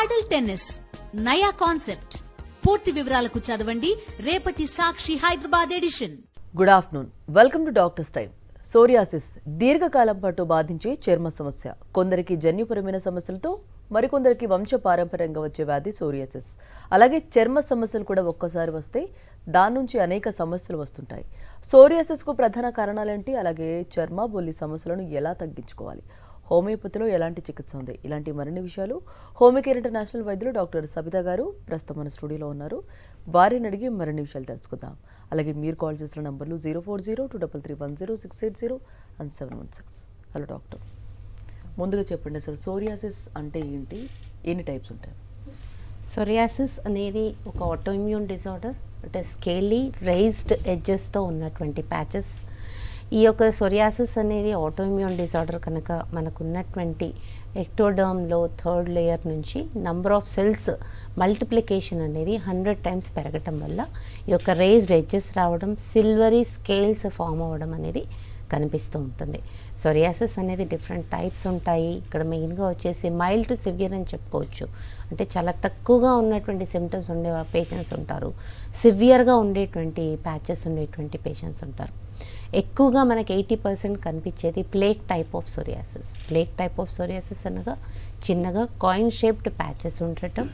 ప్యాడల్ tennis. నయా concept. పూర్తి వివరాలకు చదవండి. రేపటి Sakshi Hyderabad edition. Good afternoon. Welcome to doctors time psoriasis దీర్ఘకాలం పాటు బాధించే చర్మ సమస్య. కొందరికి జన్యుపరమైన సమస్యలతో మరికొందరికి వంశపారంపర్యంగా వచ్చే వ్యాధి సోరియాసిస్. అలాగే చర్మ సమస్యలు కూడా ఒక్కసారి వస్తే దాని నుంచి అనేక సమస్యలు వస్తుంటాయి. సోరియాసిస్కు ప్రధాన కారణాలేంటి? అలాగే చర్మ బొల్లి సమస్యలను ఎలా తగ్గించుకోవాలి? హోమియోపతిలో ఎలాంటి చికిత్స ఉంది? ఇలాంటి మరిన్ని విషయాలు హోమికేర్ ఇంటర్నేషనల్ వైద్యులు డాక్టర్ సబిత గారు ప్రస్తుతం మన స్టూడియోలో ఉన్నారు. వారిని అడిగి మరిన్ని విషయాలు తెలుసుకుందాం. అలాగే మీరు కాల్ చేసిన నంబర్లు zero four zero two double three one zero six eight zero and seven one six. Hello doctor. ముందుగా చెప్పండి అసలు సోరియాసిస్ అంటే ఏంటి? ఎన్ని టైప్స్ ఉంటాయి? సోరియాసిస్ అనేది ఒక ఆటోఇమ్యూన్ డిజార్డర్ అంటే స్కేలీ రైజ్డ్ ఎడ్జెస్తో ఉన్నటువంటి ప్యాచెస్ ఈ యొక్క సొరియాసిస్ అనేది ఆటోఇమ్యూన్ డిజార్డర్ కనుక మనకున్నటువంటి ఎక్టోడర్మ్లో థర్డ్ లేయర్ నుంచి నంబర్ ఆఫ్ సెల్స్ మల్టిప్లికేషన్ అనేది హండ్రెడ్ టైమ్స్ పెరగటం వల్ల ఈ యొక్క రేజ్డ్ ఎడ్జెస్ రావడం సిల్వరీ స్కేల్స్ ఫామ్ అవ్వడం అనేది కనిపిస్తూ ఉంటుంది. సొరియాసిస్ అనేది డిఫరెంట్ టైప్స్ ఉంటాయి. ఇక్కడ మెయిన్గా వచ్చేసి మైల్డ్ టు సివియర్ అని చెప్పుకోవచ్చు. అంటే చాలా తక్కువగా ఉన్నటువంటి సిమ్టమ్స్ ఉండే పేషెంట్స్ ఉంటారు. సివియర్గా ఉండేటువంటి ప్యాచెస్ ఉండేటువంటి పేషెంట్స్ ఉంటారు. ఎక్కువగా మనకి ఎయిటీ పర్సెంట్ కనిపించేది plaque type of psoriasis. Plaque type of psoriasis అనగా చిన్నగా కాయిన్ షేప్డ్ ప్యాచెస్ ఉండటం.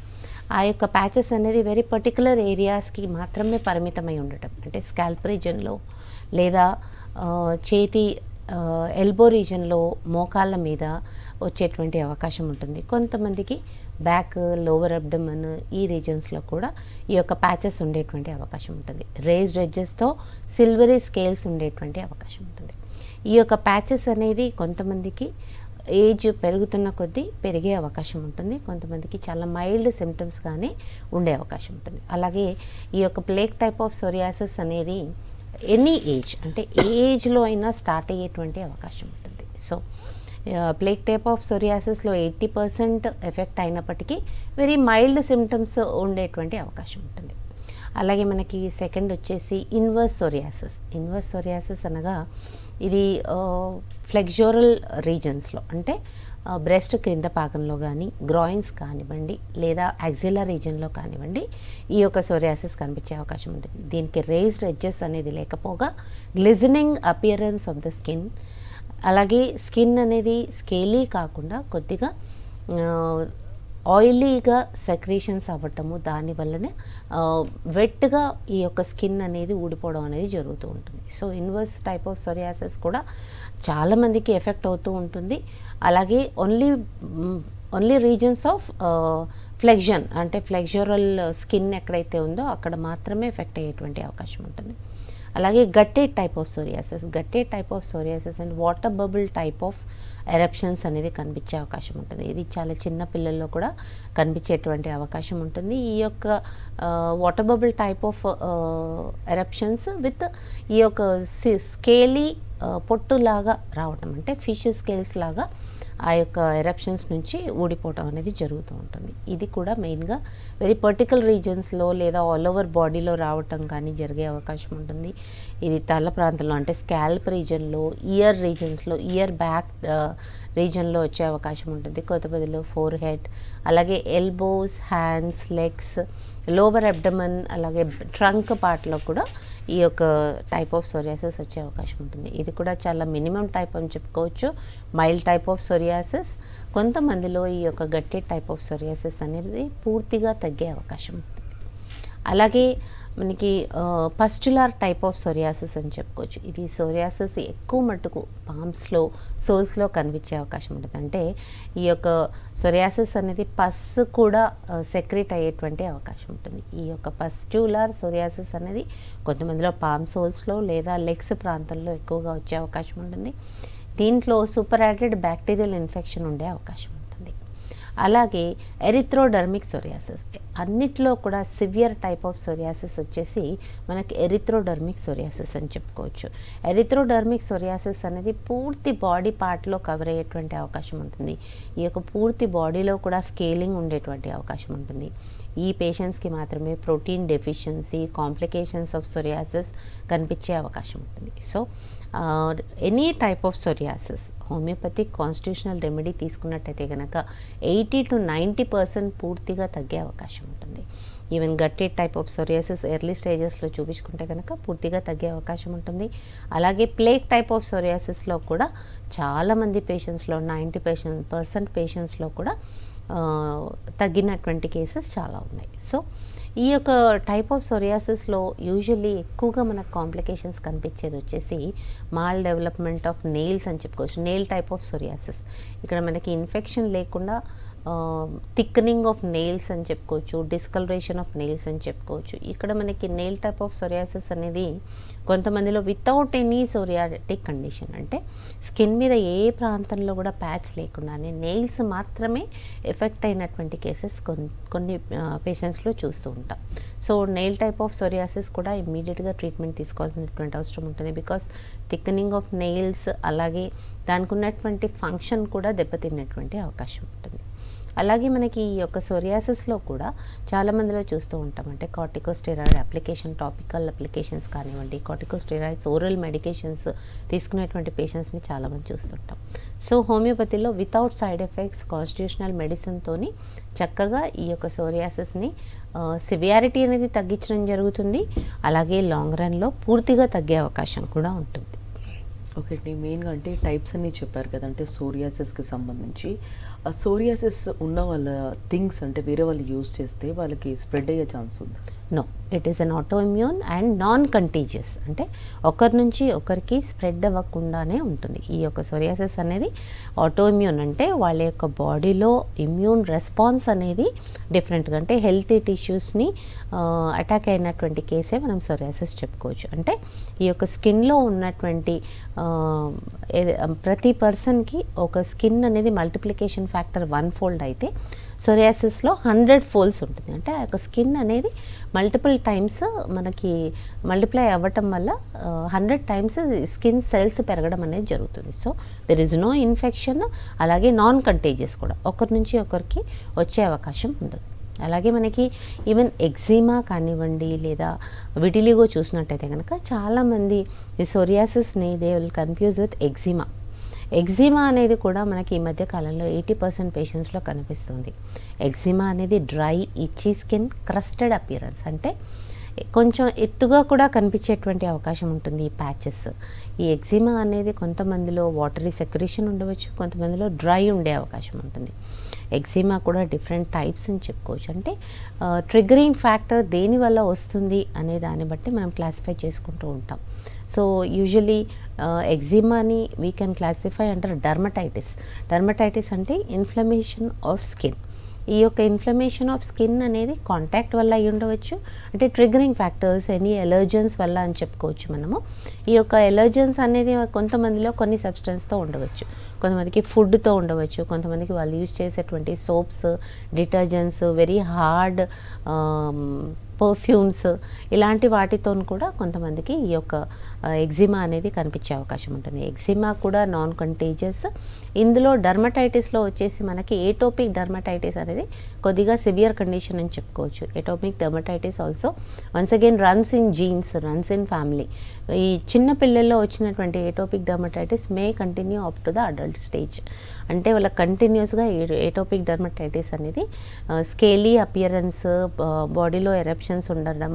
ఆ యొక్క ప్యాచెస్ అనేది వెరీ పర్టికులర్ ఏరియాస్కి మాత్రమే పరిమితమై ఉండటం. అంటే స్కాల్ప్ రీజన్లో లేదా చేతి ఎల్బో రీజన్లో మోకాళ్ళ మీద వచ్చేటువంటి అవకాశం ఉంటుంది. కొంతమందికి బ్యాక్ లోవర్ అబ్డమన్ ఈ రీజన్స్లో కూడా ఈ యొక్క ప్యాచెస్ ఉండేటువంటి అవకాశం ఉంటుంది. రేజ్డ్ ఎడ్జెస్తో సిల్వరీ స్కేల్స్ ఉండేటువంటి అవకాశం ఉంటుంది. ఈ యొక్క ప్యాచెస్ అనేది కొంతమందికి ఏజ్ పెరుగుతున్న కొద్దీ పెరిగే అవకాశం ఉంటుంది. కొంతమందికి చాలా మైల్డ్ సిమ్టమ్స్ కానీ ఉండే అవకాశం ఉంటుంది. అలాగే ఈ యొక్క ప్లేక్ టైప్ ఆఫ్ సోరియాసిస్ అనేది ఎనీ ఏజ్ అంటే ఏజ్లో అయినా స్టార్ట్ అయ్యేటువంటి అవకాశం ఉంటుంది. సో ప్లేక్ టైప్ ఆఫ్ సొరియాసిస్లో ఎయిటీ పర్సెంట్ ఎఫెక్ట్ అయినప్పటికీ వెరీ మైల్డ్ సిమ్టమ్స్ ఉండేటువంటి అవకాశం ఉంటుంది. అలాగే మనకి సెకండ్ వచ్చేసి ఇన్వర్స్ సొరియాసిస్. ఇన్వర్స్ సొరియాసిస్ అనగా ఇది ఫ్లెక్జోరల్ రీజన్స్లో అంటే బ్రెస్ట్ క్రింద భాగంలో కానీ గ్రాయిన్స్ కానివ్వండి లేదా యాక్సిలా రీజన్లో కానివ్వండి ఈ యొక్క సోరియాసిస్ కనిపించే అవకాశం ఉంటుంది. దీనికి రేజ్డ్ ఎడ్జెస్ అనేది లేకపోగా glistening appearance of the skin అలాగే స్కిన్ అనేది స్కేలీ కాకుండా కొద్దిగా ఆయిలీగా సెక్రీషన్స్ అవ్వటము దానివల్లనే వెట్గా ఈ యొక్క స్కిన్ అనేది ఊడిపోవడం అనేది జరుగుతూ ఉంటుంది. So inverse type of psoriasis కూడా చాలామందికి ఎఫెక్ట్ అవుతూ ఉంటుంది. అలాగే only only reasons of flexion అంటే ఫ్లెక్జరల్ స్కిన్ ఎక్కడైతే ఉందో అక్కడ మాత్రమే ఎఫెక్ట్ అయ్యేటువంటి అవకాశం ఉంటుంది. అలాగే guttate type of psoriasis guttate type of psoriasis and water bubble type of eruptions అనేది కనిపించే అవకాశం ఉంటుంది. ఇది చాలా చిన్న పిల్లల్లో కూడా కనిపించేటువంటి అవకాశం ఉంటుంది. ఈ యొక్క water bubble type of eruptions with ఈ యొక్క స్కేలీ పొట్టులాగా రావటం అంటే ఫిష్ స్కేల్స్ లాగా ఆ యొక్క ఎరప్షన్స్ నుంచి ఊడిపోవటం అనేది జరుగుతూ ఉంటుంది. ఇది కూడా మెయిన్గా వెరీ పర్టికల్ రీజన్స్లో లేదా ఆల్ ఓవర్ బాడీలో రావటం కానీ జరిగే అవకాశం ఉంటుంది. ఇది తల ప్రాంతంలో అంటే స్కాల్ప్ రీజన్లో ఇయర్ రీజన్స్లో ఇయర్ బ్యాక్ రీజన్లో వచ్చే అవకాశం ఉంటుంది. కొత్తపదిలో ఫోర్ హెడ్ అలాగే elbows hands legs lower abdomen అలాగే ట్రంక్ పార్ట్లో కూడా ఈ యొక్క టైప్ ఆఫ్ సోరియాసిస్ వచ్చే అవకాశం ఉంటుంది. ఇది కూడా చాలా మినిమం టైప్ అని చెప్పుకోవచ్చు. మైల్డ్ టైప్ ఆఫ్ సోరియాసిస్ కొంతమందిలో ఈ యొక్క గట్టి టైప్ ఆఫ్ సోరియాసిస్ అనేది పూర్తిగా తగ్గే అవకాశం ఉంటుంది. అలాగే మనకి పస్టులార్ టైప్ ఆఫ్ సోరియాసిస్ అని చెప్పుకోవచ్చు. ఇది సోరియాసిస్ ఎక్కువ మట్టుకు పామ్స్లో సోల్స్లో కనిపించే అవకాశం ఉంటుంది. అంటే ఈ యొక్క సోరియాసిస్ అనేది పస్ కూడా సెక్రెట్ అయ్యేటువంటి అవకాశం ఉంటుంది. ఈ యొక్క పస్టులార్ సోరియాసిస్ అనేది కొంతమందిలో పామ్ సోల్స్లో లేదా లెగ్స్ ప్రాంతంలో ఎక్కువగా వచ్చే అవకాశం ఉంటుంది. దీంట్లో సూపర్ యాడెడ్ బ్యాక్టీరియల్ ఇన్ఫెక్షన్ ఉండే అవకాశం ఉంటుంది. అలాగే ఎరిథ్రోడర్మిక్ సోరియాసిస్. అన్నిట్లో కూడా సివియర్ టైప్ ఆఫ్ సోరియాసిస్ వచ్చేసి మనకి ఎరిథ్రోడర్మిక్ సోరియాసిస్ అని చెప్పుకోవచ్చు. ఎరిథ్రోడర్మిక్ సోరియాసిస్ అనేది పూర్తి బాడీ పార్ట్లో కవర్ అయ్యేటువంటి అవకాశం ఉంటుంది. ఈ యొక్క పూర్తి బాడీలో కూడా స్కేలింగ్ ఉండేటువంటి అవకాశం ఉంటుంది. ఈ పేషెంట్స్కి మాత్రమే protein deficiency complications of psoriasis కనిపించే అవకాశం ఉంటుంది. So any type of psoriasis homeopathic constitutional remedy తీసుకున్నట్టయితే కనుక ఎయిటీ టు నైంటీ పర్సెంట్ పూర్తిగా తగ్గే అవకాశం ఉంటుంది. ఈవెన్ గట్టి టైప్ ఆఫ్ సొరియాసిస్ ఎర్లీ స్టేజెస్లో చూపించుకుంటే కనుక పూర్తిగా తగ్గే అవకాశం ఉంటుంది. అలాగే ప్లేక్ టైప్ ఆఫ్ సొరియాసిస్లో కూడా చాలామంది పేషెంట్స్లో నైంటీ పేషెంట్ పర్సెంట్ పేషెంట్స్లో కూడా తగ్గినటువంటి కేసెస్ చాలా ఉన్నాయి. సో ఈ యొక్క టైప్ ఆఫ్ సొరియాసిస్లో యూజువల్లీ ఎక్కువగా మనకు కాంప్లికేషన్స్ కనిపించేది వచ్చేసి మాల్ డెవలప్మెంట్ ఆఫ్ నెయిల్స్ అని చెప్పుకోవచ్చు. నెయిల్ టైప్ ఆఫ్ సొరియాసిస్ ఇక్కడ మనకి ఇన్ఫెక్షన్ లేకుండా థిక్నింగ్ ఆఫ్ నెయిల్స్ అని చెప్పుకోవచ్చు డిస్కలరేషన్ ఆఫ్ నెయిల్స్ అని చెప్పుకోవచ్చు. ఇక్కడ మనకి నెయిల్ టైప్ ఆఫ్ సొరియాసిస్ అనేది కొంతమందిలో వితౌట్ ఎనీ సోరియాటిక్ కండిషన్ అంటే స్కిన్ మీద ఏ ప్రాంతంలో కూడా ప్యాచ్ లేకుండానే నెయిల్స్ మాత్రమే ఎఫెక్ట్ అయినటువంటి కేసెస్ కొన్ని కొన్ని పేషెంట్స్లో చూస్తూ ఉంటాం. So nail type of psoriasis కూడా ఇమ్మీడియట్గా ట్రీట్మెంట్ తీసుకోవాల్సినటువంటి అవసరం ఉంటుంది బికాస్ థిక్నింగ్ ఆఫ్ నెయిల్స్ అలాగే దానికి ఉన్నటువంటి ఫంక్షన్ కూడా దెబ్బతిన్నటువంటి అవకాశం ఉంటుంది. అలాగే మనకి ఈ యొక్క సోరియాసిస్లో కూడా చాలామందిలో చూస్తూ ఉంటాం. అంటే కార్టికోస్టెరాయిడ్ అప్లికేషన్ టాపికల్ అప్లికేషన్స్ కానివ్వండి కార్టికోస్టెరాయిడ్స్ ఓరల్ మెడికేషన్స్ తీసుకునేటువంటి పేషెంట్స్ని చాలామంది చూస్తుంటాం. సో హోమియోపతిలో వితౌట్ సైడ్ ఎఫెక్ట్స్ కాన్స్టిట్యూషనల్ మెడిసిన్తోని చక్కగా ఈ యొక్క సోరియాసిస్ని సివియారిటీ అనేది తగ్గించడం జరుగుతుంది. అలాగే లాంగ్ రన్లో పూర్తిగా తగ్గే అవకాశం కూడా ఉంటుంది. ఒకటి మెయిన్గా అంటే టైప్స్ అన్నీ చెప్పారు కదా అంటే సోరియాసిస్కి సంబంధించి. సోరియాసిస్ ఉన్న వాళ్ళ థింగ్స్ అంటే వేరే వాళ్ళు యూజ్ చేస్తే వాళ్ళకి స్ప్రెడ్ అయ్యే ఛాన్స్ ఉంది? No it is an autoimmune and non contagious అంటే ఒకరి నుంచి ఒకరికి స్ప్రెడ్ అవ్వకుండానే ఉంటుంది. ఈ యొక్క సొరియాసిస్ అనేది ఆటోఇమ్యూన్ అంటే వాళ్ళ యొక్క బాడీలో ఇమ్యూన్ రెస్పాన్స్ అనేది డిఫరెంట్గా అంటే హెల్తీ టిష్యూస్ని అటాక్ అయినటువంటి కేసే మనం సొరియాసిస్ చెప్పుకోవచ్చు. అంటే ఈ యొక్క స్కిన్లో ఉన్నటువంటి ప్రతి పర్సన్కి ఒక స్కిన్ అనేది మల్టిప్లికేషన్ ఫ్యాక్టర్ వన్ ఫోల్డ్ అయితే సొరియాసిస్లో హండ్రెడ్ ఫోల్స్ ఉంటుంది. అంటే ఆ యొక్క స్కిన్ అనేది మల్టిపుల్ టైమ్స్ మనకి మల్టిప్లై అవ్వటం వల్ల హండ్రెడ్ టైమ్స్ స్కిన్ సెల్స్ పెరగడం అనేది జరుగుతుంది. So there is no infection అలాగే నాన్ కంటేజియస్ కూడా ఒకరి నుంచి ఒకరికి వచ్చే అవకాశం ఉండదు. అలాగే మనకి ఈవెన్ ఎగ్జిమా కానివ్వండి లేదా విటిలిగో చూసినట్టయితే కనుక చాలామంది ఈ సొరియాసిస్ని they will confuse with eczema eczema అనేది కూడా మనకి ఈ మధ్య కాలంలో ఎయిటీ పర్సెంట్ పేషెంట్స్లో కనిపిస్తుంది. ఎగ్జిమా అనేది డ్రై ఇచ్చి స్కిన్ క్రస్టెడ్ అపియరెన్స్ అంటే కొంచెం ఎత్తుగా కూడా కనిపించేటువంటి అవకాశం ఉంటుంది ఈ ప్యాచెస్ ఈ ఎగ్జిమా అనేది కొంతమందిలో వాటరీ సెక్రేషన్ ఉండవచ్చు కొంతమందిలో డ్రై ఉండే అవకాశం ఉంటుంది. ఎగ్జిమా కూడా డిఫరెంట్ టైప్స్ అని చెప్పుకోవచ్చు. అంటే ట్రిగరింగ్ ఫ్యాక్టర్ దేని వల్ల వస్తుంది అనే దాన్ని బట్టి మనం క్లాసిఫై చేసుకుంటూ ఉంటాం. సో యూజువలీ ఎగ్జిమాని వీ కెన్ క్లాసిఫై అంటారు డర్మటైటిస్ డర్మటైటిస్ అంటే ఇన్ఫ్లమేషన్ ఆఫ్ స్కిన్ ఈ యొక్క ఇన్ఫ్లమేషన్ ఆఫ్ స్కిన్ అనేది కాంటాక్ట్ వల్ల అయి ఉండవచ్చు. అంటే ట్రిగరింగ్ ఫ్యాక్టర్స్ ఎనీ ఎలర్జన్స్ వల్ల అని చెప్పుకోవచ్చు మనము. ఈ యొక్క ఎలర్జన్స్ అనేది కొంతమందిలో కొన్ని సబ్స్టెన్స్తో ఉండవచ్చు. కొంతమందికి ఫుడ్తో ఉండవచ్చు. కొంతమందికి వాళ్ళు యూజ్ చేసేటువంటి soaps detergents very hard perfumes ఇలాంటి వాటితో కూడా కొంతమందికి ఈ యొక్క ఎగ్జిమా అనేది కనిపించే అవకాశం ఉంటుంది. ఎగ్జిమా కూడా నాన్ కంటేజియస్ ఇందులో డర్మటైటిస్లో వచ్చేసి మనకి ఏటోపిక్ డర్మటైటిస్ అనేది కొద్దిగా సివియర్ కండిషన్ అని చెప్పుకోవచ్చు. Atopic dermatitis also once again runs in genes runs in family ఈ చిన్న పిల్లల్లో వచ్చినటువంటి atopic dermatitis may continue up to the adult stage అంటే వాళ్ళ కంటిన్యూస్గా ఏటోపిక్ డర్మటైటిస్ అనేది స్కేలీ అపియరెన్స్ బాడీలో ఇన్ఫెక్షన్స్ ఉండడం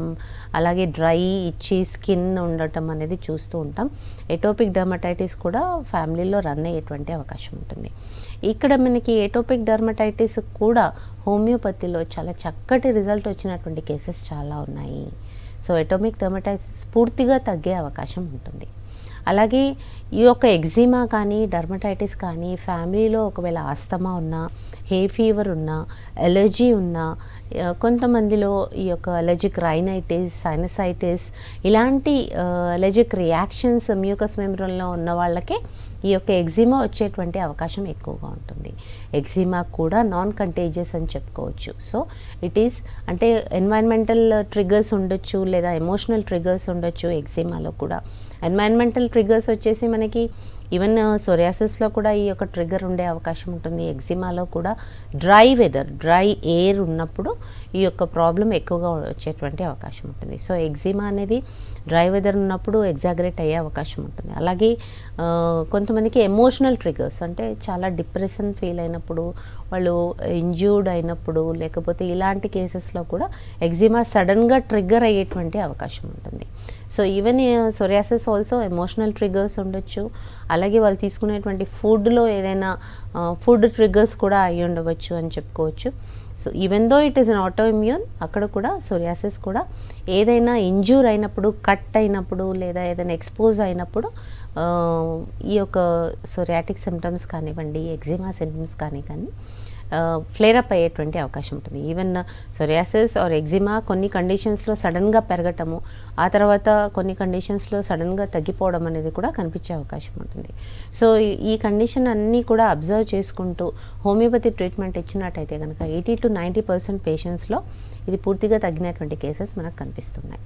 అలాగే డ్రై ఇచ్చి స్కిన్ ఉండటం అనేది చూస్తూ ఉంటాం. ఎటోపిక్ డర్మటైటిస్ కూడా ఫ్యామిలీలో రన్ అయ్యేటువంటి అవకాశం ఉంటుంది. ఇక్కడ మనకి ఎటోపిక్ డర్మటైటిస్ కూడా హోమియోపతిలో చాలా చక్కటి రిజల్ట్ వచ్చినటువంటి కేసెస్ చాలా ఉన్నాయి. సో ఎటోమిక్ డర్మటైటిస్ పూర్తిగా తగ్గే అవకాశం ఉంటుంది. అలాగే ఈ యొక్క ఎగ్జిమా కానీ డర్మటైటిస్ కానీ ఫ్యామిలీలో ఒకవేళ ఆస్తమా ఉన్నా హే ఫీవర్ ఉన్నా ఎలర్జీ ఉన్నా కొంతమందిలో ఈ యొక్క అలర్జిక్ రైనైటిస్ సైనసైటిస్ ఇలాంటి అలర్జిక్ రియాక్షన్స్ మ్యూకస్ మెమరంలో ఉన్న వాళ్ళకే ఈ యొక్క ఎగ్జిమా వచ్చేటువంటి అవకాశం ఎక్కువగా ఉంటుంది. ఎగ్జిమా కూడా నాన్ కంటేజియస్ అని చెప్పుకోవచ్చు. సో ఇట్ ఈస్ అంటే ఎన్వైర్న్మెంటల్ ట్రిగర్స్ ఉండొచ్చు లేదా ఎమోషనల్ ట్రిగర్స్ ఉండొచ్చు ఎగ్జిమాలో కూడా. ఎన్వైర్న్మెంటల్ ట్రిగర్స్ వచ్చేసి మనకి ఈవెన్ సొరియాసిస్లో కూడా ఈ యొక్క ట్రిగ్గర్ ఉండే అవకాశం ఉంటుంది. ఎగ్జిమాలో కూడా డ్రై వెదర్ డ్రై ఎయిర్ ఉన్నప్పుడు ఈ యొక్క ప్రాబ్లం ఎక్కువగా వచ్చేటువంటి అవకాశం ఉంటుంది. సో ఎగ్జిమా అనేది డ్రై వెదర్ ఉన్నప్పుడు ఎగ్జాగరేట్ అయ్యే అవకాశం ఉంటుంది. అలాగే కొంతమందికి ఎమోషనల్ ట్రిగర్స్ అంటే చాలా డిప్రెషన్ ఫీల్ అయినప్పుడు వాళ్ళు ఇంజ్యూర్డ్ అయినప్పుడు లేకపోతే ఇలాంటి కేసెస్లో కూడా ఎగ్జిమా సడన్గా ట్రిగ్గర్ అయ్యేటువంటి అవకాశం ఉంటుంది. So even psoriasis also emotional triggers ఉండొచ్చు. అలాగే వాళ్ళు తీసుకునేటువంటి ఫుడ్లో ఏదైనా uh, ఫుడ్ ట్రిగ్గర్స్ కూడా అయి ఉండవచ్చు అని చెప్పుకోవచ్చు. So even though it is an auto immune అక్కడ కూడా సోరియాసిస్ కూడా ఏదైనా ఇంజ్యూర్ అయినప్పుడు కట్ అయినప్పుడు లేదా ఏదైనా ఎక్స్పోజ్ అయినప్పుడు uh, ఈ యొక్క సోరియాటిక్ సిమ్టమ్స్ కానివ్వండి ఎగ్జిమా సిమ్టమ్స్ కానీ కానీ ఫ్లేరప్ అయ్యేటువంటి అవకాశం ఉంటుంది. ఈవెన్ సొరియాసిస్ ఆర్ ఎగ్జిమా కొన్ని కండిషన్స్లో సడన్గా పెరగటము ఆ తర్వాత కొన్ని కండిషన్స్లో సడన్గా తగ్గిపోవడం అనేది కూడా కనిపించే అవకాశం ఉంటుంది. సో ఈ- ఈ కండిషన్ అన్నీ కూడా అబ్జర్వ్ చేసుకుంటూ హోమియోపతి ట్రీట్మెంట్ ఇచ్చినట్టయితే కనుక ఎయిటీ టు నైంటీ పర్సెంట్ పేషెంట్స్లో ఇది పూర్తిగా తగ్గినటువంటి కేసెస్ మనకు కనిపిస్తున్నాయి.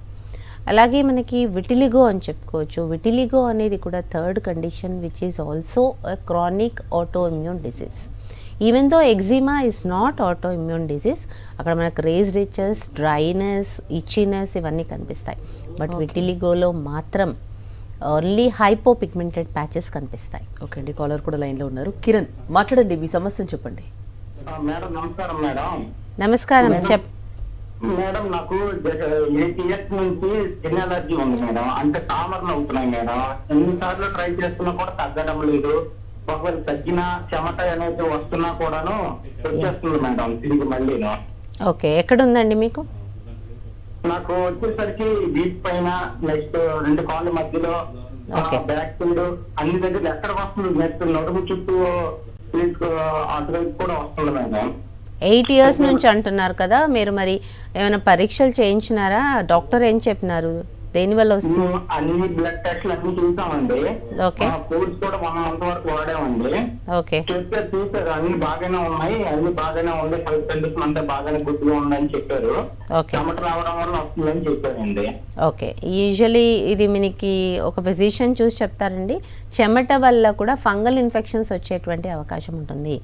అలాగే మనకి విటిలిగో అని చెప్పుకోవచ్చు. విటిలిగో అనేది కూడా third condition which is also chronic auto immune disease even though eczema is not auto immune disease అక్కడ మనకు రేజ్డ్ ఇచెస్ డ్రైనెస్ ఇచ్చినెస్ ఇవన్నీ కనిపిస్తాయి. బట్ విటిలిగోలో మాత్రం ఓన్లీ హైపో పిగ్మెంటెడ్ ప్యాచెస్ కనిపిస్తాయి. ఓకే అండి కాలర్ కూడా లైన్లో ఉన్నారు. కిరణ్ మాట్లాడండి మీ సమస్యను చెప్పండి. ఆ, మేడం నమస్కారం మేడం. నమస్కారం చెప్ మేడం నాకు ఎయిట్ ఇయర్స్ నుంచి స్కిన్ అలర్జీ ఉంది మేడం. అంటే తామరలు అవుతున్నాయి మేడం. ఎన్నిసార్లు ట్రై చేస్తున్నా కూడా తగ్గడం లేదు. ఒకవేళ తగ్గిన చెమట అనేది వస్తున్నా కూడాను వచ్చేస్తుంది మేడం తిరిగి మళ్ళీను ఓకే ఎక్కడుందండి మీకు? నాకు వచ్చేసరికి వీప్ పైన నెక్స్ట్ రెండు కాళ్ళ మధ్యలో. బ్యాక్ సైడ్ అన్ని దగ్గర ఎక్కడ వస్తుంది? నెక్స్ట్ నడుము చుట్టూ తీసుకు అటువైపు కూడా వస్తుంది మేడం. ఎయిట్ ఇయర్స్ నుంచి అంటున్నారు కదా మీరు మరి ఏమైనా పరీక్షలు చేయించినారా? డాక్టర్ ఏం చెప్పినారు? దేనివల్ల వస్తుంది? అన్ని బ్లడ్ టెస్ట్లు అన్ని చూసామండి. Okay. ఫుడ్స్ కూడా వన్ మంత్ వరకు వాడామండి. ఓకే. చెప్తే చూసారు అన్ని బాగానే ఉన్నాయి. అన్ని బాగానే ఉంది. ఫైవ్ కండిషన్ అంతా బాగానే గుడ్గా ఉందని చెప్పారు. ఓకే. చెమట రావడం వల్ల వస్తుందని చెప్పారండి. ఓకే. యూజువలీ ఇది మనకి ఒక ఫిజిషియన్ చూసి చెప్తారండి. చెమట వల్ల కూడా ఫంగల్ ఇన్ఫెక్షన్స్ వచ్చేటువంటి అవకాశం ఉంటుంది.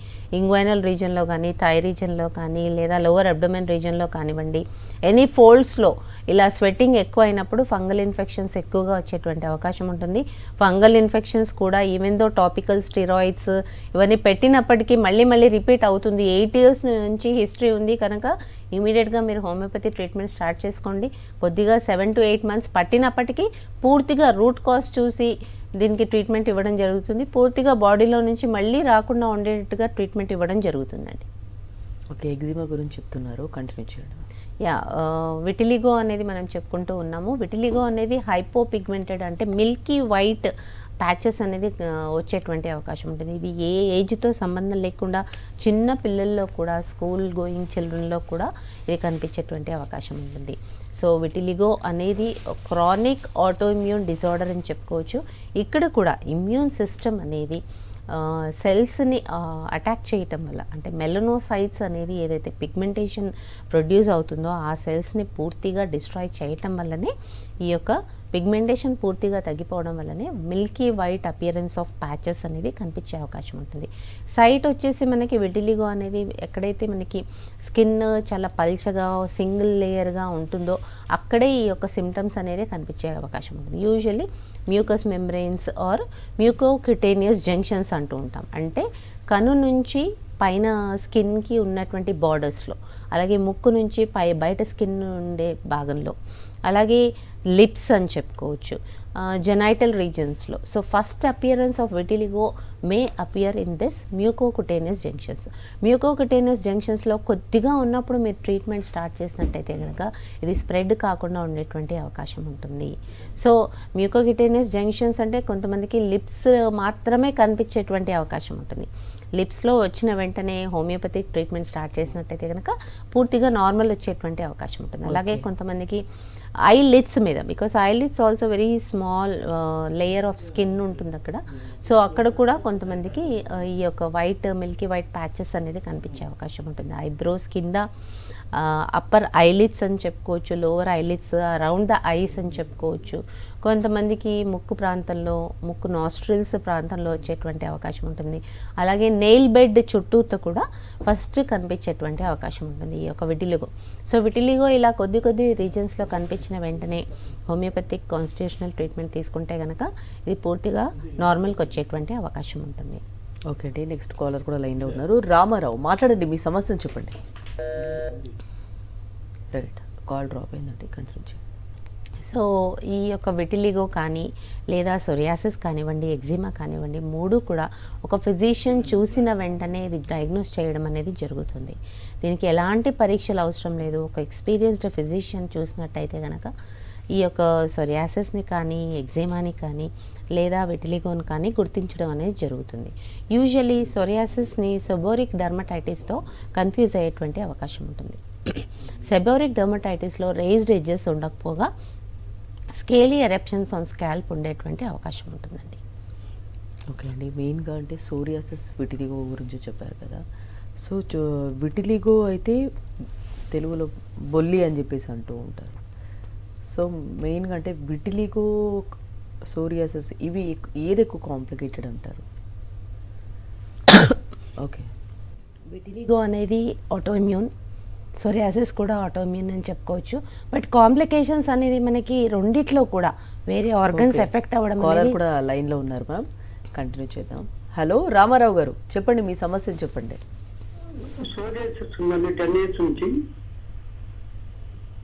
ఇంగ్వైనల్ రీజన్లో కానీ థై రీజన్లో కానీ లేదా లోవర్ అబ్డోమెన్ రీజన్లో కానివ్వండి ఎనీ ఫోల్డ్స్లో ఇలా స్వెట్టింగ్ ఎక్కువ అయినప్పుడు ఫంగల్ ఫంగల్ ఇన్ఫెక్షన్స్ ఎక్కువగా వచ్చేటువంటి అవకాశం ఉంటుంది. ఫంగల్ ఇన్ఫెక్షన్స్ కూడా ఈవెన్ దో టాపికల్ స్టిరాయిడ్స్ ఇవన్నీ పెట్టినప్పటికీ మళ్ళీ మళ్ళీ రిపీట్ అవుతుంది. ఎయిట్ ఇయర్స్ నుంచి హిస్టరీ ఉంది కనుక ఇమీడియట్గా మీరు హోమియోపతి ట్రీట్మెంట్ స్టార్ట్ చేసుకోండి. కొద్దిగా సెవెన్ టు ఎయిట్ మంత్స్ పట్టినప్పటికీ పూర్తిగా రూట్ కాజ్ చూసి దీనికి ట్రీట్మెంట్ ఇవ్వడం జరుగుతుంది. పూర్తిగా బాడీలో నుంచి మళ్ళీ రాకుండా ఉండేటట్టుగా ట్రీట్మెంట్ ఇవ్వడం జరుగుతుందండి. ఓకే ఎగ్జిమా గురించి చెప్తున్నారు. కంటిన్యూ చేయండి. యా విటిలిగో uh, అనేది మనం చెప్పుకుంటూ ఉన్నాము. విటిలిగో అనేది హైపో పిగ్మెంటెడ్ అంటే మిల్కీ వైట్ ప్యాచెస్ అనేది uh, వచ్చేటువంటి అవకాశం ఉంటుంది. ఇది ఏ ఏజ్తో సంబంధం లేకుండా చిన్న పిల్లల్లో కూడా స్కూల్ గోయింగ్ చిల్డ్రన్లో కూడా ఇది కనిపించేటువంటి అవకాశం ఉంటుంది. సో విటిలిగో అనేది క్రానిక్ ఆటోఇమ్యూన్ డిజార్డర్ అని చెప్పుకోవచ్చు. ఇక్కడ కూడా ఇమ్యూన్ సిస్టమ్ అనేది సెల్స్ని అటాక్ చేయటం వల్ల అంటే మెలనోసైట్స్ అనేది ఏదైతే పిగ్మెంటేషన్ ప్రొడ్యూస్ అవుతుందో ఆ సెల్స్ని పూర్తిగా డిస్ట్రాయ్ చేయటం వల్లనే ఈ యొక్క పిగ్మెంటేషన్ పూర్తిగా తగ్గిపోవడం వల్లనే milky white appearance of patches అనేది కనిపించే అవకాశం ఉంటుంది. సైట్ వచ్చేసి మనకి విటిలిగో అనేది ఎక్కడైతే మనకి స్కిన్ చాలా పల్చగా సింగిల్ లేయర్గా ఉంటుందో అక్కడే ఈ యొక్క సిమ్టమ్స్ అనేది కనిపించే అవకాశం ఉంటుంది. Usually mucous membranes or mucocutaneous junctions అంటూ ఉంటాం. అంటే కను నుంచి పైన స్కిన్కి ఉన్నటువంటి బార్డర్స్లో అలాగే ముక్కు నుంచి పై బయట స్కిన్ ఉండే భాగంలో అలాగే లిప్స్ అని చెప్పుకోవచ్చు genital రీజన్స్లో so first appearance of vitiligo may appear in this mucocutaneous junctions mucocutaneous జంక్షన్స్లో కొద్దిగా ఉన్నప్పుడు మీరు ట్రీట్మెంట్ స్టార్ట్ చేసినట్టయితే కనుక ఇది స్ప్రెడ్ కాకుండా ఉండేటువంటి అవకాశం ఉంటుంది. సో మ్యూకోకుటేనియస్ జంక్షన్స్ అంటే కొంతమందికి లిప్స్ మాత్రమే కనిపించేటువంటి అవకాశం ఉంటుంది. లిప్స్లో వచ్చిన వెంటనే హోమియోపతిక్ ట్రీట్మెంట్ స్టార్ట్ చేసినట్టయితే కనుక పూర్తిగా నార్మల్ వచ్చేటువంటి అవకాశం ఉంటుంది. అలాగే కొంతమందికి ఐ లిడ్స్ మీద because eyelids also very small layer of skin ఉంటుంది అక్కడ. సో అక్కడ కూడా కొంతమందికి ఆ, ఈ యొక్క వైట్ మిల్కీ వైట్ ప్యాచెస్ అనేది కనిపించే అవకాశం ఉంటుంది. ఐబ్రోస్ కింద అప్పర్ ఐలిడ్స్ అని చెప్పుకోవచ్చు lower eyelids around the eyes అని చెప్పుకోవచ్చు. కొంతమందికి ముక్కు ప్రాంతంలో ముక్కు నాస్ట్రిల్స్ ప్రాంతంలో వచ్చేటువంటి అవకాశం ఉంటుంది. అలాగే నెయిల్ బెడ్ చుట్టూతో కూడా ఫస్ట్ కనిపించేటువంటి అవకాశం ఉంటుంది ఈ యొక్క విటిలిగో సో విటిలిగో ఇలా కొద్ది కొద్ది రీజన్స్లో కనిపించిన వెంటనే హోమియోపతిక్ కాన్స్టిట్యూషనల్ ట్రీట్మెంట్ తీసుకుంటే కనుక ఇది పూర్తిగా నార్మల్కి వచ్చేటువంటి అవకాశం ఉంటుంది. ఓకే అండి నెక్స్ట్ కాలర్ కూడా లైన్లో ఉన్నారు. రామారావు మాట్లాడండి మీ సమస్యను చెప్పండి. రైట్ కాల్ డ్రాప్ అయిందండి కంటిన్యూ చేయండి సో ఈ యొక్క వెటిలిగో కానీ లేదా సొరియాసిస్ కానివ్వండి ఎగ్జిమా కానివ్వండి మూడు కూడా ఒక ఫిజిషియన్ చూసిన వెంటనే ఇది డయాగ్నోస్ చేయడం అనేది జరుగుతుంది. దీనికి ఎలాంటి పరీక్షలు అవసరం లేదు. ఒక ఎక్స్పీరియన్స్డ్ ఫిజిషియన్ చూసినట్టయితే కనుక ఈ యొక్క సొరియాసిస్ని కానీ ఎగ్జిమాని కానీ లేదా విటిలిగోని కానీ గుర్తించడం అనేది జరుగుతుంది. యూజువలీ సొరియాసిస్ని సొబోరిక్ డర్మటైటిస్తో కన్ఫ్యూజ్ అయ్యేటువంటి అవకాశం ఉంటుంది. సెబోరిక్ డర్మటైటిస్లో రేజ్డ్ ఎడ్జెస్ ఉండకపోగా స్కేలీ ఎరప్షన్స్ ఆన్ స్కాల్ప్ ఉండేటువంటి అవకాశం ఉంటుందండి. ఓకే అండి. మెయిన్గా అంటే సోరియాసిస్ విటిలిగో గురించి చెప్పారు కదా. సో చో- విటిలిగో అయితే తెలుగులో బొల్లి అని చెప్పేసి అంటూ ఉంటారు. సో మెయిన్గా అంటే విటిలిగో సోరియాసిస్ ఇవి ఏది ఎక్కువ కాంప్లికేటెడ్ అంటారు? ఓకే. విటిలిగో అనేది ఆటోఇమ్యూన్ సొరియాసిస్ కూడా ఆటోఇమ్యూన్ అని చెప్పుకోవచ్చు. బట్ కాంప్లికేషన్స్ అనేది మనకి రెండిట్లో కూడా వేరే ఆర్గన్స్. ఎఫెక్ట్ అవ్వడం కూడా లైన్లో ఉన్నారు మ్యామ్. కంటిన్యూ చేద్దాం. హలో రామారావు గారు చెప్పండి మీ సమస్యను చెప్పండి. సోరియాసిస్ ఉందండి టెన్ ఇయర్స్ నుంచి.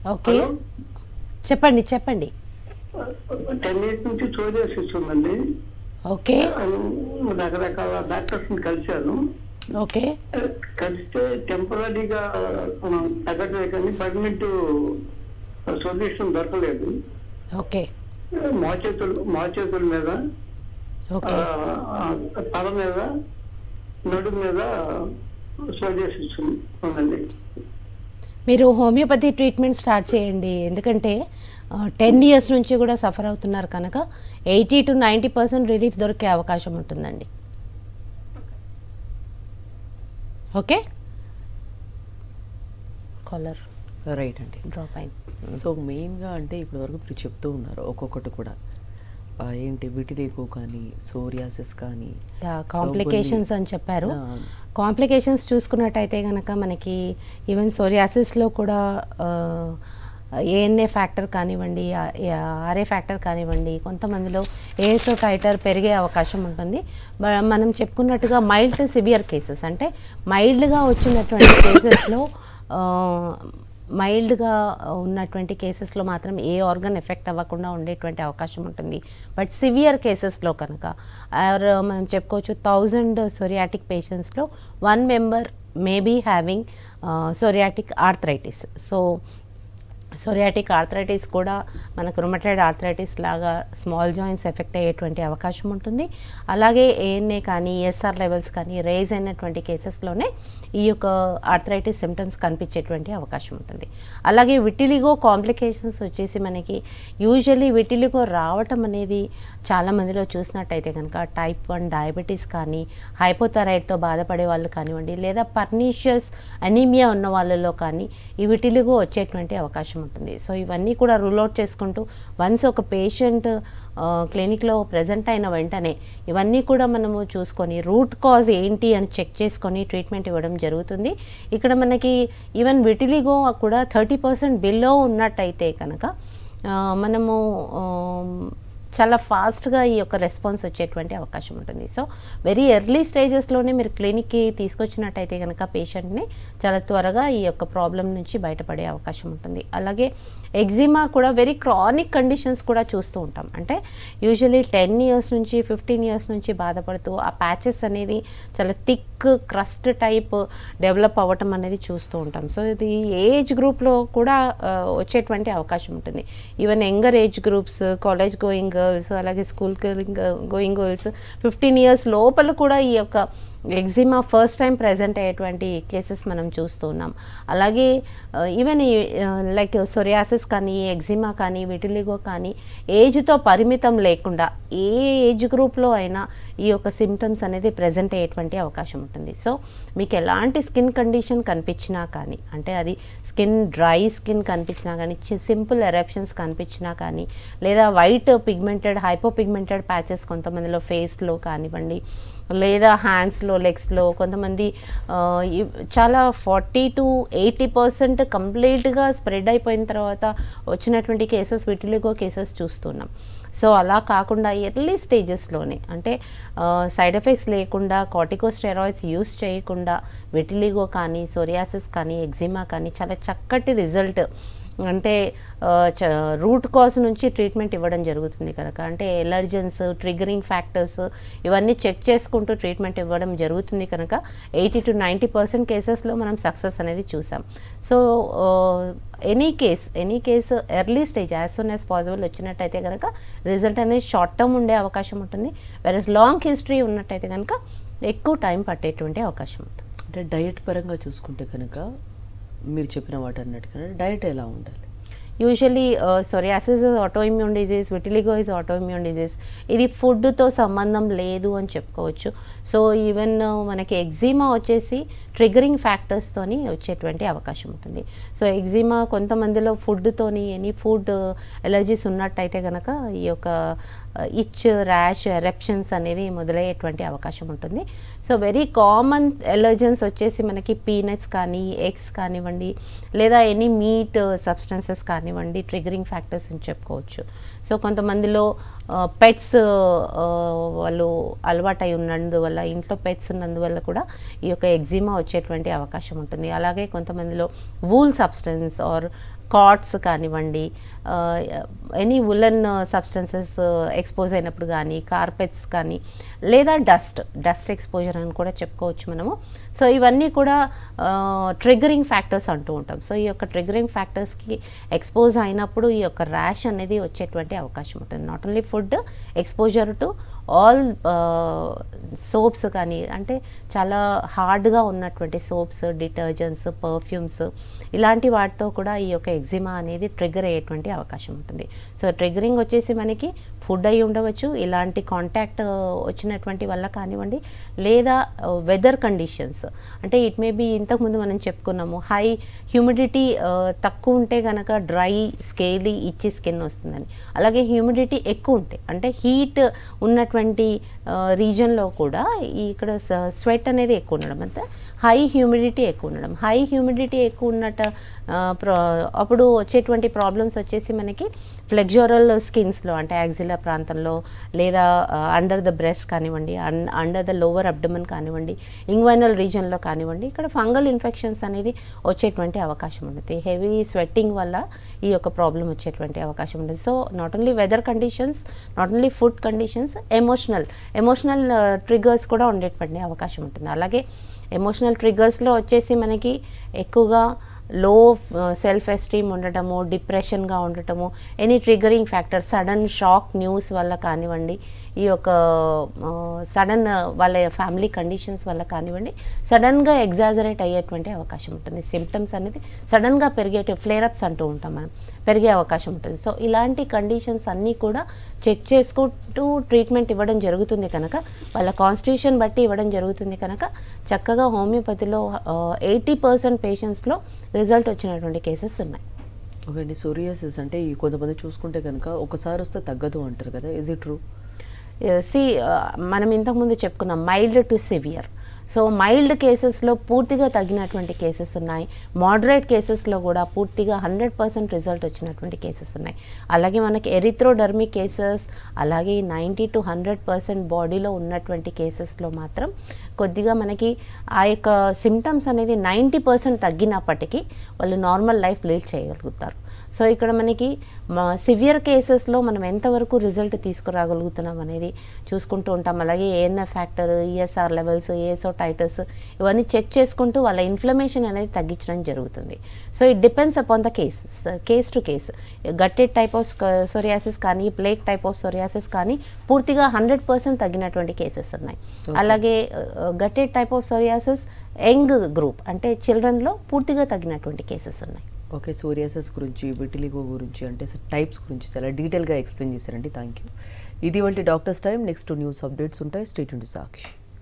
ఓకే. చెప్పండి చెప్పండి. టెన్ ఇయర్స్ నుంచి సోరియాసిస్ ఉందండి ఓకే. రకరకాల డాక్టర్స్ కలిశాను. ఓకే. కలిస్తే టెంపరీగా తగ్గట్లే కానీ పర్మనెంట్ సొల్యూషన్ దొరకలేదు. ఓకే. మా చేతులు మా చేతుల మీద తల మీద నడు మీద సోరియాసిస్ ఉందండి మీరు హోమియోపతి ట్రీట్మెంట్ స్టార్ట్ చేయండి. ఎందుకంటే టెన్ ఇయర్స్ నుంచి కూడా సఫర్ అవుతున్నారు కనుక eighty to ninety percent relief దొరికే అవకాశం ఉంటుందండి. ఓకే? కాలర్ రైట్ అండి. డ్రాప్ అయింది. సో మెయిన్గా అంటే ఇప్పటివరకు మీరు చెప్తూ ఉన్నారు ఒక్కొక్కటి కూడా. ఏంటి విటిలిగో కానీ సోరియాసిస్ కానీ కాంప్లికేషన్స్ అని చెప్పారు. కాంప్లికేషన్స్ చూసుకున్నట్టయితే కనుక మనకి ఈవెన్ సోరియాసిస్లో కూడా ఏఎన్ఏ ఫ్యాక్టర్ కానివ్వండి ఆర్ఏ ఫ్యాక్టర్ కానివ్వండి కొంతమందిలో ఏఎస్ఓ టైటర్ పెరిగే అవకాశం ఉంటుంది మనం చెప్పుకున్నట్టుగా మైల్డ్ సివియర్ కేసెస్ అంటే మైల్డ్గా వచ్చినటువంటి కేసెస్లో మైల్డ్గా ఉన్నటువంటి కేసెస్లో మాత్రం ఏ ఆర్గన్ ఎఫెక్ట్ అవ్వకుండా ఉండేటువంటి అవకాశం ఉంటుంది. బట్ సివియర్ కేసెస్లో కనుక ఆర్ మనం చెప్పుకోవచ్చు thousand psoriatic పేషెంట్స్లో one member may be having psoriatic arthritis. So psoriatic arthritis కూడా మనకు రుమటైడ్ ఆర్థరైటిస్ లాగా స్మాల్ జాయింట్స్ ఎఫెక్ట్ అయ్యేటువంటి అవకాశం ఉంటుంది. అలాగే ఏఎన్ఏ కానీ ఈఎస్ఆర్ లెవెల్స్ కానీ రేజ్ అయినటువంటి కేసెస్లోనే ఈ యొక్క ఆర్థరైటిస్ సిమ్టమ్స్ కనిపించేటువంటి అవకాశం ఉంటుంది. అలాగే విటిలిగో కాంప్లికేషన్స్ వచ్చేసి మనకి యూజువల్లీ విటిలిగో రావటం అనేది చాలా మందిలో చూసినట్టయితే కనుక టైప్ వన్ డయాబెటీస్ కానీ హైపోథైరాయిడ్తో బాధపడే వాళ్ళు కానివ్వండి లేదా పర్నీషియస్ అనీమియా ఉన్న వాళ్ళలో కానీ ఈ విటిలిగో వచ్చేటువంటి అవకాశం ఉంటుంది. సో ఇవన్నీ కూడా రూల్ అవుట్ చేసుకుంటూ వన్స్ ఒక పేషెంట్ క్లినిక్లో ప్రజెంట్ అయిన వెంటనే ఇవన్నీ కూడా మనము చూసుకొని రూట్ కాజ్ ఏంటి అని చెక్ చేసుకొని ట్రీట్మెంట్ ఇవ్వడం జరుగుతుంది. ఇక్కడ మనకి ఈవెన్ విటిలిగో కూడా థర్టీ పర్సెంట్ బిలో ఉన్నట్టయితే కనుక మనము చాలా ఫాస్ట్గా ఈ యొక్క రెస్పాన్స్ వచ్చేటువంటి అవకాశం ఉంటుంది. సో వెరీ ఎర్లీ స్టేజెస్లోనే మీరు క్లినిక్కి తీసుకొచ్చినట్టయితే కనుక పేషెంట్ని చాలా త్వరగా ఈ యొక్క ప్రాబ్లం నుంచి బయటపడే అవకాశం ఉంటుంది. అలాగే ఎగ్జిమా కూడా వెరీ క్రానిక్ కండిషన్స్ కూడా చూస్తూ ఉంటాం. అంటే యూజువలీ టెన్ ఇయర్స్ నుంచి ఫిఫ్టీన్ ఇయర్స్ నుంచి బాధపడుతూ ఆ ప్యాచెస్ అనేది చాలా థిక్ క్రస్ట్ టైప్ డెవలప్ అవ్వటం అనేది చూస్తూ ఉంటాం. సో ఇది ఏజ్ గ్రూప్లో కూడా వచ్చేటువంటి అవకాశం ఉంటుంది. Even younger age groups college going girls అలాగే school going girls fifteen years లోపల కూడా ఈ యొక్క ఎగ్జిమా ఫస్ట్ టైం ప్రజెంట్ అయ్యేటువంటి కేసెస్ మనం చూస్తున్నాం అలాగే ఈవెన్ లైక్ సొరియాసిస్ కానీ ఎగ్జిమా కానీ విటిలిగో కానీ ఏజ్తో పరిమితం లేకుండా ఏ ఏజ్ గ్రూప్లో అయినా ఈ యొక్క సిమ్టమ్స్ అనేది ప్రజెంట్ అయ్యేటువంటి అవకాశం ఉంటుంది. సో మీకు ఎలాంటి స్కిన్ కండిషన్ కనిపించినా కానీ అంటే అది స్కిన్ డ్రై స్కిన్ కనిపించినా కానీ సింపుల్ ఎరప్షన్స్ కనిపించినా కానీ లేదా white pigmented hypo pigmented patches కొంతమందిలో ఫేస్లో కానివ్వండి లేదా హ్యాండ్స్లో లెగ్స్లో కొంతమంది చాలా ఫార్టీ టు ఎయిటీ పర్సెంట్ కంప్లీట్గా స్ప్రెడ్ అయిపోయిన తర్వాత వచ్చినటువంటి కేసెస్ విటిలిగో కేసెస్ చూస్తున్నాం. సో అలా కాకుండా ఎర్లీ స్టేజెస్లోనే అంటే సైడ్ ఎఫెక్ట్స్ లేకుండా కార్టికోస్టెరాయిడ్స్ యూస్ చేయకుండా విటిలిగో కానీ సోరియాసిస్ కానీ ఎగ్జిమా కానీ చాలా చక్కటి రిజల్ట్ అంటే రూట్ కాజ్ నుంచి ట్రీట్మెంట్ ఇవ్వడం జరుగుతుంది కనుక. అంటే ఎలర్జెన్స్ ట్రిగరింగ్ ఫ్యాక్టర్స్ ఇవన్నీ చెక్ చేసుకుంటూ ట్రీట్మెంట్ ఇవ్వడం జరుగుతుంది కనుక. ఎయిటీ టు నైంటీ పర్సెంట్ కేసెస్లో మనం సక్సెస్ అనేది చూసాం. So any case any case early stage as soon as possible వచ్చినట్టయితే కనుక రిజల్ట్ అనేది షార్ట్ టర్మ్ ఉండే అవకాశం ఉంటుంది. వెరస్ లాంగ్ హిస్టరీ ఉన్నట్టయితే కనుక ఎక్కువ టైం పట్టేటువంటి అవకాశం ఉంటుంది. అంటే డయట్ పరంగా చూసుకుంటే కనుక మీరు చెప్పిన వాటి అన్నిటికన్నా డైట్ ఎలా ఉండాలి? Usually psoriasis autoimmune disease vitiligo is autoimmune disease ఇది ఫుడ్తో సంబంధం లేదు అని చెప్పుకోవచ్చు. సో ఈవెన్ uh, మనకి ఎగ్జిమా వచ్చేసి ట్రిగరింగ్ ఫ్యాక్టర్స్తోని వచ్చేటువంటి అవకాశం ఉంటుంది. సో ఎగ్జిమా కొంతమందిలో ఫుడ్తోని ఎనీ ఫుడ్ ఎలర్జీస్ ఉన్నట్టయితే కనుక ఈ యొక్క ఇచ్ ర్యాష్ ఎరప్షన్స్ అనేది మొదలయ్యేటువంటి అవకాశం ఉంటుంది. సో వెరీ కామన్ ఎలర్జెన్స్ వచ్చేసి మనకి పీనట్స్ కానీ ఎగ్స్ కానివ్వండి లేదా ఎనీ మీట్ సబ్స్టెన్సెస్ కానివ్వండి ట్రిగరింగ్ ఫ్యాక్టర్స్ అని చెప్పుకోవచ్చు. సో కొంతమందిలో పెట్స్ వాళ్ళు అలవాటై ఉన్నందువల్ల ఇంట్లో పెట్స్ ఉన్నందువల్ల కూడా ఈ యొక్క ఎగ్జిమా వచ్చేటువంటి అవకాశం ఉంటుంది. అలాగే కొంతమందిలో వూల్ సబ్స్టెన్స్ ఆర్ కాట్స్ కానివ్వండి ఎనీ ఉలన్ సబ్స్టెన్సెస్ ఎక్స్పోజ్ అయినప్పుడు కానీ కార్పెట్స్ కానీ లేదా డస్ట్ డస్ట్ ఎక్స్పోజర్ అని కూడా చెప్పుకోవచ్చు మనము. సో ఇవన్నీ కూడా ట్రిగరింగ్ ఫ్యాక్టర్స్ అంటూ ఉంటాం. సో ఈ యొక్క ట్రిగరింగ్ ఫ్యాక్టర్స్కి ఎక్స్పోజ్ అయినప్పుడు ఈ యొక్క ర్యాష్ అనేది వచ్చేటువంటి అవకాశం ఉంటుంది. Not only food exposure to all soaps కానీ అంటే చాలా హార్డ్గా ఉన్నటువంటి సోప్స్ డిటర్జెంట్స్ పర్ఫ్యూమ్స్ ఇలాంటి వాటితో కూడా ఈ యొక్క ఎగ్జిమా అనేది ట్రిగర్ అయ్యేటువంటి అవకాశం ఉంటుంది. సో ట్రిగరింగ్ వచ్చేసి మనకి ఫుడ్ అయి ఉండవచ్చు ఇలాంటి కాంటాక్ట్ వచ్చినటువంటి వల్ల కానివ్వండి లేదా వెదర్ కండిషన్స్ అంటే ఇట్ మే బి ఇంతకుముందు మనం చెప్పుకున్నాము హై హ్యూమిడిటీ తక్కువ ఉంటే కనుక డ్రై స్కేలీ ఇచ్చి స్కిన్ వస్తుందని. అలాగే హ్యూమిడిటీ ఎక్కువ ఉంటే అంటే హీట్ ఉన్నటువంటి రీజన్లో కూడా ఇక్కడ స్వెట్ అనేది ఎక్కువ ఉండడం అంతా హై హ్యూమిడిటీ ఎక్కువ ఉండడం. హై హ్యూమిడిటీ ఎక్కువ ఉన్నట్టు ప్రా అప్పుడు వచ్చేటువంటి ప్రాబ్లమ్స్ వచ్చేసి మనకి ఫ్లెక్జోరల్ స్కిన్స్లో అంటే యాక్సిలా ప్రాంతంలో లేదా అండర్ ద బ్రెస్ట్ కానివ్వండి అండర్ ద లోవర్ అబ్డమన్ కానివ్వండి ఇంగ్వైనల్ రీజన్లో కానివ్వండి ఇక్కడ ఫంగల్ ఇన్ఫెక్షన్స్ అనేది వచ్చేటువంటి అవకాశం ఉంటుంది. హెవీ స్వెట్టింగ్ వల్ల ఈ యొక్క ప్రాబ్లం వచ్చేటువంటి అవకాశం ఉంటుంది. So not only weather conditions not only food conditions emotional emotional triggers కూడా ఉండేటువంటి అవకాశం ఉంటుంది. అలాగే ఎమోషనల్ ట్రిగర్స్లో వచ్చేసి మనకి ఎక్కువగా లో సెల్ఫ్ ఎస్టీమ్ ఉండటము డిప్రెషన్గా ఉండటము any triggering factor sudden shock news వల్ల కానివ్వండి ఈ యొక్క సడన్ వాళ్ళ ఫ్యామిలీ కండిషన్స్ వల్ల కానివ్వండి సడన్గా ఎగ్జాజరేట్ అయ్యేటువంటి అవకాశం ఉంటుంది. సిమ్టమ్స్ అనేది సడన్గా పెరిగే ఫ్లేరప్స్ అంటూ ఉంటాం మనం పెరిగే అవకాశం ఉంటుంది. సో ఇలాంటి కండిషన్స్ అన్నీ కూడా చెక్ చేసుకుంటూ ట్రీట్మెంట్ ఇవ్వడం జరుగుతుంది కనుక వాళ్ళ కాన్స్టిట్యూషన్ బట్టి ఇవ్వడం జరుగుతుంది కనుక చక్కగా హోమియోపతిలో ఎయిటీ పర్సెంట్ పేషెంట్స్లో రిజల్ట్ వచ్చినటువంటి కేసెస్ ఉన్నాయి. ఓకే అండి. సోరియాసిస్ అంటే ఈ కొంతమంది చూసుకుంటే కనుక ఒకసారి వస్తే తగ్గదు అంటారు కదా. ఇజ్ ఇట్ ట్రూ Uh, సి uh, మనం ఇంతకుముందు చెప్పుకున్నాం mild to severe so mild కేసెస్లో పూర్తిగా తగ్గినటువంటి కేసెస్ ఉన్నాయి. మోడరేట్ కేసెస్లో కూడా పూర్తిగా హండ్రెడ్ పర్సెంట్ రిజల్ట్ వచ్చినటువంటి కేసెస్ ఉన్నాయి. అలాగే మనకి ఎరిథ్రోడర్మీ కేసెస్ అలాగే నైంటీ టు హండ్రెడ్ పర్సెంట్ బాడీలో ఉన్నటువంటి కేసెస్లో మాత్రం కొద్దిగా మనకి ఆ యొక్క సిమ్టమ్స్ అనేది నైంటీ పర్సెంట్ తగ్గినప్పటికీ వాళ్ళు నార్మల్ లైఫ్ లీడ్ చేయగలుగుతారు. సో ఇక్కడ మనకి మా సివియర్ కేసెస్లో మనం ఎంతవరకు రిజల్ట్ తీసుకురాగలుగుతున్నాం అనేది చూసుకుంటూ ఉంటాం. అలాగే ANF factor ESR levels ASO titres ఇవన్నీ చెక్ చేసుకుంటూ వాళ్ళ ఇన్ఫ్లమేషన్ అనేది తగ్గించడం జరుగుతుంది. So it depends upon the case case to case guttate type of psoriasis కానీ ప్లేక్ టైప్ ఆఫ్ సొరియాసిస్ కానీ పూర్తిగా హండ్రెడ్ పర్సెంట్ తగ్గినటువంటి కేసెస్ ఉన్నాయి. అలాగే guttate type of psoriasis young group అంటే చిల్డ్రన్లో పూర్తిగా తగ్గినటువంటి కేసెస్ ఉన్నాయి. ఓకే సోరియాసెస్ గురించి విటిలిగో గురించి అంటే టైప్స్ గురించి చాలా డీటెయిల్గా ఎక్స్ప్లెయిన్ చేశారండి. థ్యాంక్ యూ ఇది వాళ్ళ doctors time next news updates ఉంటాయి. స్టేట్ సాక్షి.